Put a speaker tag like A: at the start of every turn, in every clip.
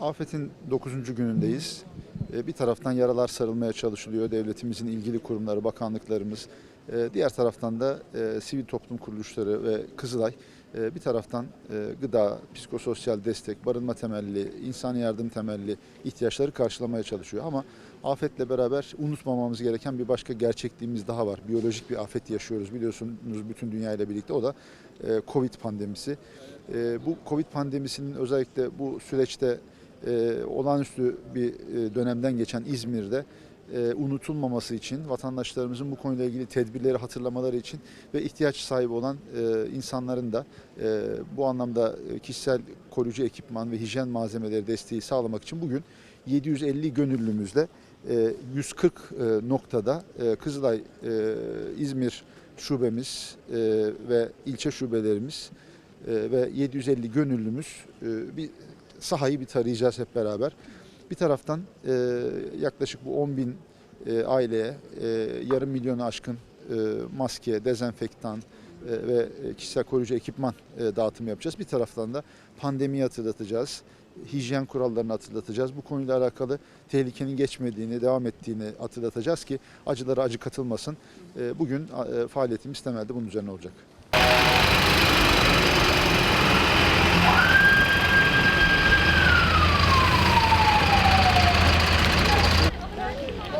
A: Afetin 9. günündeyiz. E, Bir taraftan yaralar sarılmaya çalışılıyor. Devletimizin ilgili kurumları, bakanlıklarımız. E, Diğer taraftan da e, sivil toplum kuruluşları ve Kızılay bir taraftan gıda, psikososyal destek, barınma temelli, insani yardım temelli ihtiyaçları karşılamaya çalışıyor. Ama afetle beraber unutmamamız gereken bir başka gerçekliğimiz daha var. Biyolojik bir afet yaşıyoruz biliyorsunuz bütün dünya ile birlikte. O da Covid pandemisi. Bu Covid pandemisinin özellikle bu süreçte e, olağanüstü bir e, dönemden geçen İzmir'de e, unutulmaması için vatandaşlarımızın bu konuyla ilgili tedbirleri hatırlamaları için ve ihtiyaç sahibi olan e, insanların da e, bu anlamda e, kişisel koruyucu ekipman ve hijyen malzemeleri desteği sağlamak için bugün 750 gönüllümüzle e, 140 e, noktada e, Kızılay e, İzmir şubemiz e, ve ilçe şubelerimiz e, ve 750 gönüllümüz e, bir sahayı bir tarayacağız hep beraber. Bir taraftan e, yaklaşık bu 10 bin e, aileye e, yarım milyonu aşkın e, maske, dezenfektan e, ve e, kişisel koruyucu ekipman e, dağıtımı yapacağız. Bir taraftan da pandemiyi hatırlatacağız. Hijyen kurallarını hatırlatacağız. Bu konuyla alakalı tehlikenin geçmediğini, devam ettiğini hatırlatacağız ki acılara acı katılmasın. Bugün faaliyetimiz temelde bunun üzerine olacak.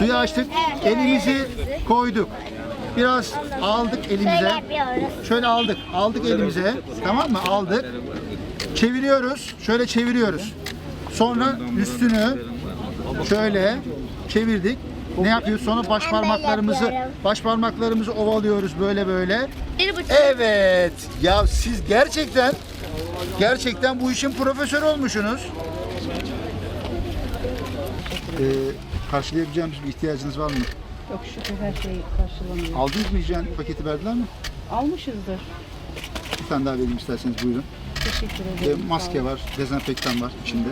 A: Suyu açtık, elimizi koyduk. Biraz aldık elimize.
B: Şöyle
A: aldık, aldık elimize. Tamam mı? Aldık. Çeviriyoruz, şöyle çeviriyoruz. Sonra üstünü şöyle çevirdik. Ne yapıyoruz? Sonra baş parmaklarımızı baş parmaklarımızı ovalıyoruz böyle böyle. Evet. Ya siz gerçekten gerçekten bu işin profesörü olmuşsunuz. Ee, karşılayabileceğimiz bir ihtiyacınız var mı?
C: Yok şükür her şey karşılanıyor.
A: Aldınız mı hijyen paketi verdiler mi?
C: Almışızdır.
A: Bir tane daha vereyim isterseniz buyurun.
C: Teşekkür ederim.
A: maske
C: Sağ olun.
A: var, dezenfektan var içinde.